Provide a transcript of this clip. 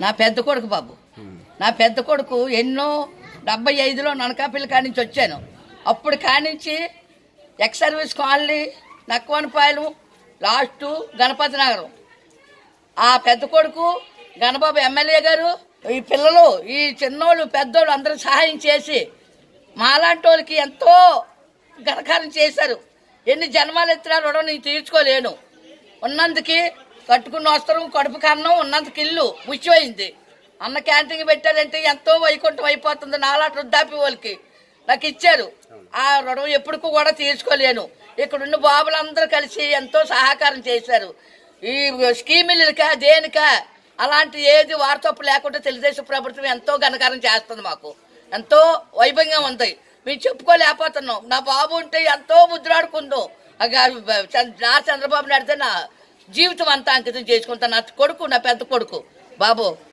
నా పెద్ద కొడుకు బాబు. నా పెద్ద కొడుకు ఎన్నో డెబ్బై ఐదులో ననకాపల్లి కాడి నుంచి వచ్చాను. అప్పుడు కానించి ex service colony Nakvanapalem last Ganapathi Nagaram. ఆ పెద్ద కొడుకు గణబాబు ఎమ్మెల్యే గారు ఈ పిల్లలు ఈ చిన్నోళ్ళు పెద్దోళ్ళు అందరూ సహాయం చేసి మాలాంటి వాళ్ళకి ఎంతో ఘనకారం చేశారు. ఎన్ని జన్మాలు ఎత్తినా రుణం నేను తీర్చుకోలేను. ఉన్నందుకి కట్టుకున్న వస్త్రం కడుపు కన్నం ఉన్నంత ఇల్లు ముచ్చిపోయింది. అన్న క్యాంటీన్ పెట్టారంటే ఎంతో వైకుంఠం అయిపోతుంది. నాలాట వృద్ధాపి వాళ్ళకి నాకు ఇచ్చారు. ఆ రుణం ఎప్పటికూ కూడా తీర్చుకోలేను. ఇక్కడున్న బాబులందరూ కలిసి ఎంతో సహకారం చేశారు. ఈ స్కీములకా దేనికా అలాంటి ఏది వార్తప్పు లేకుండా తెలుగుదేశం ప్రభుత్వం ఎంతో ఘనకారం చేస్తుంది మాకు. ఎంతో వైభవంగా ఉంది. మేము చెప్పుకోలేకపోతున్నాం. నా బాబు ఉంటే ఎంతో ముద్రాడుకుందో. నా చంద్రబాబు నాయుడు నా జీవితం అంతా అంకితం చేసుకుంటా నా కొడుకు నా పెద్ద కొడుకు. బాబు